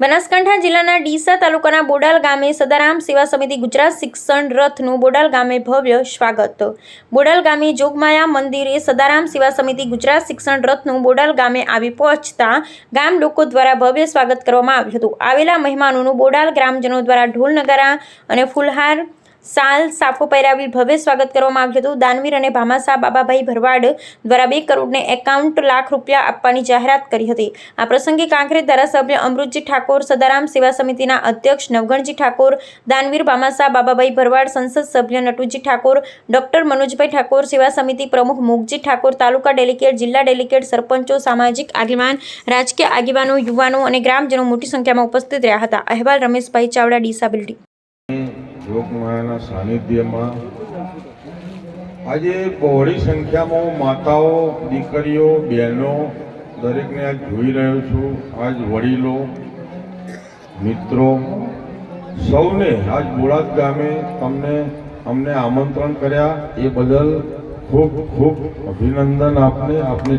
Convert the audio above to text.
બનાસકાંઠા જિલ્લાના ડીસા તાલુકાના બોડાલ ગામે સદારામ સેવા સમિતિ ગુજરાત શિક્ષણ રથનું બોડાલ ગામે ભવ્ય સ્વાગત. બોડાલ ગામે જોગમાયા મંદિરે સદારામ સેવા સમિતિ ગુજરાત શિક્ષણ રથનું બોડાલ ગામે આવી પહોંચતા ગામ લોકો દ્વારા ભવ્ય સ્વાગત કરવામાં આવ્યું હતું. આવેલા મહેમાનોનું બોડાલ ગ્રામજનો દ્વારા ઢોલ નગારા અને ફૂલહાર સાલ સાફો પહેરાવી ભવ્ય સ્વાગત કરવામાં આવ્યું હતું. દાનવીર અને ભામાસા બાબાભાઈ ભરવાડ દ્વારા બે કરોડને એકાઉન્ટ લાખ રૂપિયા આપવાની જાહેરાત કરી હતી. આ પ્રસંગે કાંકરેજ ધારાસભ્ય અમૃતજી ઠાકોર, સદારામ સેવા સમિતિના અધ્યક્ષ નવગણજી ઠાકોર, દાનવીર ભામાસા બાબાભાઈ ભરવાડ, સંસદ સભ્ય નટુજી ઠાકોર, ડોક્ટર મનોજભાઈ ઠાકોર, સેવા સમિતિ પ્રમુખ મુગજી ઠાકોર, તાલુકા ડેલિકેટ, જિલ્લા ડેલિકેટ સરપંચો, સામાજિક આગેવાન, રાજકીય આગેવાનો, યુવાનો અને ગ્રામજનો મોટી સંખ્યામાં ઉપસ્થિત રહ્યા હતા. અહેવાલ રમેશભાઈ ચાવડા ડિસાબિલિટી યોગમાયાના સાનિધ્યમાં. આજે બહોળી સંખ્યામાં માતાઓ, દીકરીઓ, બહેનો દરેકને આજ જોઈ રહ્યો છું. આજ વડીલો, મિત્રો, સૌને આજ બોળાદ ગામે તમને, અમને આમંત્રણ કર્યા. એ બદલ ખૂબ ખૂબ અભિનંદન આપને, આપની